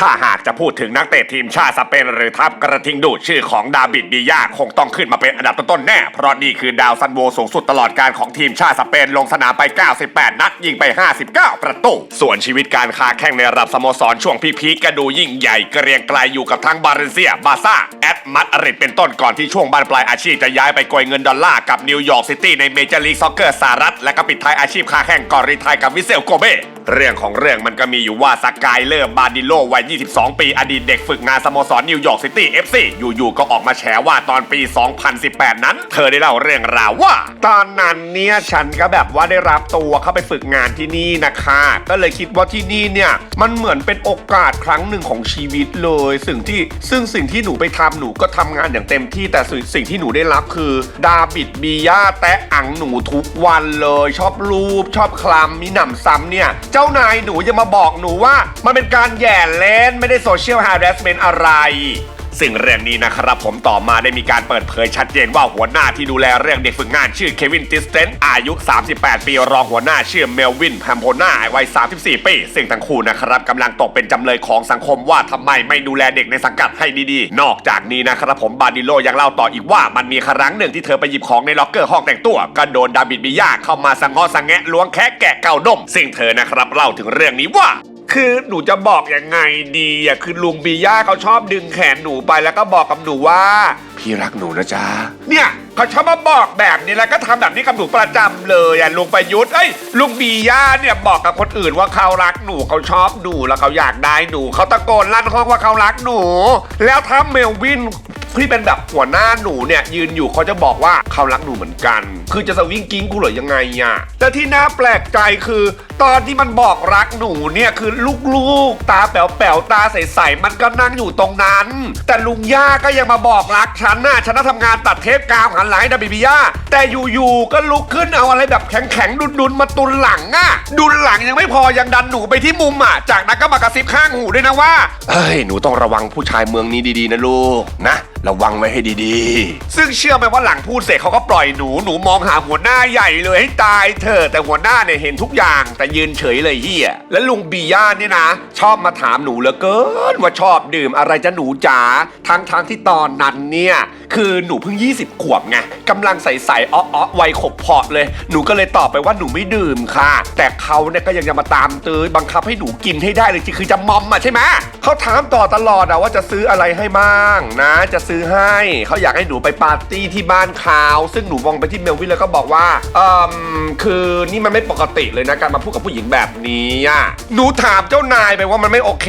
ถ้าหากจะพูดถึงนักเตะทีมชาติสเปนหรือทัพกระทิงดูดชื่อของดาบิดบียาคงต้องขึ้นมาเป็นอันดับต้นๆแน่ เพราะนี่คือดาวซันโวสูงสุดตลอดการของทีมชาติสเปนลงสนามไป 98 นัดยิงไป 59 ประตู ส่วนชีวิตการค้าแข่งในระดับสโมสรช่วงพีคๆก็ดูยิ่งใหญ่เกรียงไกลอยู่กับทั้งบาเรนเซีย บาซ่า แอดมัดริดเป็นต้นก่อนที่ช่วงบานปลายอาชีพจะย้ายไปโกยเงินดอลลาร์กับนิวยอร์กซิตี้ในเมเจอร์ลีกซ็อกเกอร์สหรัฐและก็ปิดท้ายอาชีพค้าแข่งก่อนรีไทายกับวิเซลโกเบเรื่องของเรื่องมันก็มีอยู่ว่าสกายเลอร์บาดิโลวัย22 ปี อดีตเด็กฝึกงานสโมสรนิวยอร์กซิตี้ FC อยู่ๆ ก็ออกมาแฉว่าตอนปี 2018 นั้น เธอได้เล่าเรื่องราวว่า ตอนนั้นเนี่ยฉันก็แบบว่าได้รับตัวเข้าไปฝึกงานที่นี่นะคะ ก็เลยคิดว่าที่นี่เนี่ย มันเหมือนเป็นโอกาสครั้งหนึ่งของชีวิตเลยสิ่งที่ซึ่งสิ่งที่หนูไปทำหนูก็ทำงานอย่างเต็มที่แต่สิ่งสิ่งที่หนูได้รับคือ ดาบิดบีย่าแตะอังหนูทุกวันเลย ชอบรูป ชอบคลำมีหนำซ้ำเนี่ย เจ้านายหนูจะมาบอกหนูว่า มันเป็นการแย่เล่นไม่ได้โซเชียลฮาร์ s สเมนต์อะไร ซึ่งเรื่องนี้นะครับผมต่อมาได้มีการเปิดเผยชัดเจนว่าหัวหน้าที่ดูแลเรื่องเด็กฝึกงานชื่อเควินติสเตนอายุ 38 ปีรองหัวหน้าชื่อเมลวินแพมโพนาวัย 34 ปี ซึ่งทั้งคู่นะครับกำลังตกเป็นจำเลยของสังคมว่าทำไมไม่ดูแลเด็กในสังกัดให้ดีๆ นอกจากนี้นะครับผมบาดิโลยังเล่าต่ออีกว่ามันมีครั้งหนึ่งที่เธอไปหยิบของในล็อกเกอร์ห้องแต่งตัวก็โดนดาบิดบิยาเข้ามาสังงอสังแงะล้วงแคะแกะเก่าดมซึ่งเธอนะครับเล่าถึงเรื่องนี้ว่า คือหนูจะบอกยังไงดีอะคือลุงบีย่าเขาชอบดึงแขนหนูไปแล้วก็บอกกับหนูว่า พี่รักหนูนะจ๊ะ เนี่ยเขาชอบมาบอกแบบนี้แล้วก็ทำแบบนี้กับหนูประจำเลยอะลุงประยุทธ์เอ้ยลุงบีย่าเนี่ยบอกกับคนอื่นว่าเขารักหนูเขาชอบหนูแล้วเขาอยากได้หนูเขาตะโกนลั่นห้องว่าเขารักหนู แล้วถ้าเมลวินที่เป็นแบบหัวหน้าหนูเนี่ยยืนอยู่เขาจะบอกว่าเขารักหนูเหมือนกัน คือจะสวิงกิ้งกูเหรอยังไงอะแต่ที่น่าแปลกใจคือตอนที่มันบอกรักหนูเนี่ยคือลูกๆ ตาแป๋วๆตาใสๆมันก็นั่งอยู่ตรงนั้น แต่ลุงย่าก็ยังมาบอกรักฉันน่ะฉันน่ะทำงานตัดเทปกาวหันหลังให้ดับบิบิย่าแต่อยู่ๆก็ลุกขึ้นเอาอะไรแบบแข็งๆดุนๆมาตุนหลังอะดุนหลังยังไม่พอยังดันหนูไปที่มุมอะจากนั้นก็มากระซิบข้างหูด้วยนะว่าเอ้ยหนูต้องระวังผู้ชายเมืองนี้ดีๆนะลูกนะ ระวังไว้ให้ดีๆ ซึ่งเชื่อไหมว่าหลังพูดเสร็จเขาก็ปล่อยหนูหนูมองหาหัวหน้าใหญ่เลยให้ตายเถอะแต่หัวหน้าเนี่ยเห็นทุกอย่าง แต่ยืนเฉยเลยเฮียและลุงบีย่าเนี่ยนะ ชอบมาถามหนูเหลือเกินว่าชอบดื่มอะไรจะหนูจ๋าทั้งทางที่ตอนนั้นเนี่ยคือหนูเพิ่ง 20 ขวบไงกำลังใสๆอ้อๆวัยขบเพาะเลย หนูก็เลยตอบไปว่าหนูไม่ดื่มค่ะ แต่เขาเนี่ยก็ยังจะมาตามตื้อบังคับให้หนูกินให้ได้เลยจริงคือจะมอมอะใช่ไหมเขาถามต่อตลอดอะว่าจะซื้ออะไรให้บ้างนะ จะซื้อให้เขาอยากให้หนูไปปาร์ตี้ที่บ้านเขาซึ่งหนูมองไปที่เมลวินแล้วก็บอกว่าเอืมคือนี่มันไม่ปกติเลยนะการมาพูดกับผู้หญิงแบบนี้อะหนูถามเจ้านายไปว่ามันไม่โอเค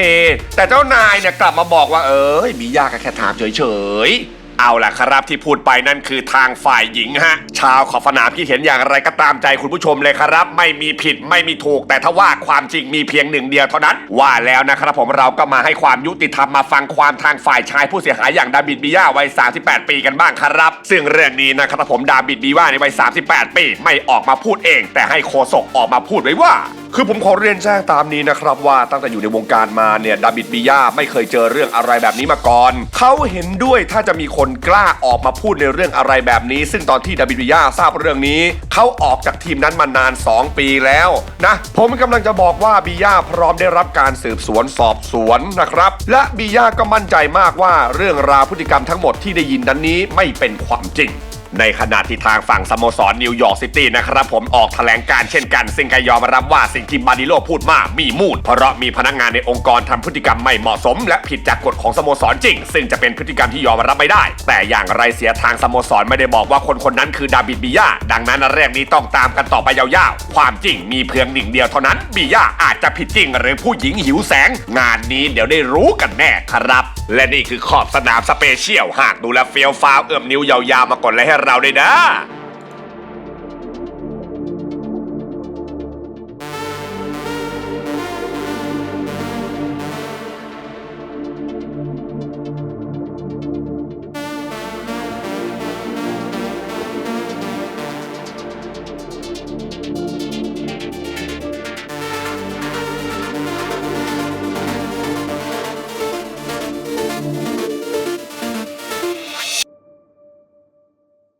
แต่เจ้านายเนี่ยกลับมาบอกว่าเออมียากแค่ถามเฉยๆ เอาล่ะครับที่พูดไปนั่นคือทางฝ่ายหญิงฮะ ชาวขอบสนามคิดเห็นอย่างไรก็ตามใจคุณผู้ชมเลยครับ ไม่มีผิดไม่มีถูก แต่ถ้าว่าความจริงมีเพียงหนึ่งเดียวเท่านั้น ว่าแล้วนะครับผมเราก็มาให้ความยุติธรรมมาฟังความทางฝ่ายชายผู้เสียหายอย่างดาบิดบีย่าวัย 38 ปีกันบ้างครับ ซึ่งเรื่องนี้นะครับผมดาบิดบีว่าในวัย 38 ปี ไม่ออกมาพูดเอง แต่ให้โคศกออกมาพูดไว้ว่า คือผมขอเรียนแจ้งตามนี้นะครับว่าตั้งแต่อยู่ในวงการมาเนี่ยดาบิดบิยาไม่เคยเจอเรื่องอะไรแบบนี้มาก่อน เขาเห็นด้วยถ้าจะมีคนกล้าออกมาพูดในเรื่องอะไรแบบนี้ ซึ่งตอนที่ดาบิดบิยาทราบเรื่องนี้ เขาออกจากทีมนั้นมานาน 2 ปีแล้วนะ ผมกำลังจะบอกว่าบิยาพร้อมได้รับการสืบสวนสอบสวนนะครับ และบิยาก็มั่นใจมากว่าเรื่องราวพฤติกรรมทั้งหมดที่ได้ยินนั้นนี้ไม่เป็นความจริง ในขณะที่ทางฝั่งสโมสรนิวยอร์กซิตี้นะครับผมออกแถลงการเช่นกัน ซึ่งก็ยอมรับว่าสิ่งที่บาดิโลพูดมามีมูล เพราะมีพนักงานในองค์กรทำพฤติกรรมไม่เหมาะสม และผิดจากกฎของสโมสรจริง ซึ่งจะเป็นพฤติกรรมที่ยอมรับไม่ได้ แต่อย่างไรเสียทางสโมสรไม่ได้บอกว่าคนคนนั้นคือดาบิดบิยาดังนั้นเรื่องนี้ต้องตามกันต่อไปยาวๆ ความจริงมีเพียงหนึ่งเดียวเท่านั้นบิยาอาจจะผิดจริง หรือผู้หญิงหิวแสง งานนี้เดี๋ยวได้รู้กันแน่ครับ และนี่คือขอบสนามสเปเชียลหากดูแลเฟียวฟ้าวเอื้อมนิ้วยาวๆมากดไลค์ให้เราเลยนะ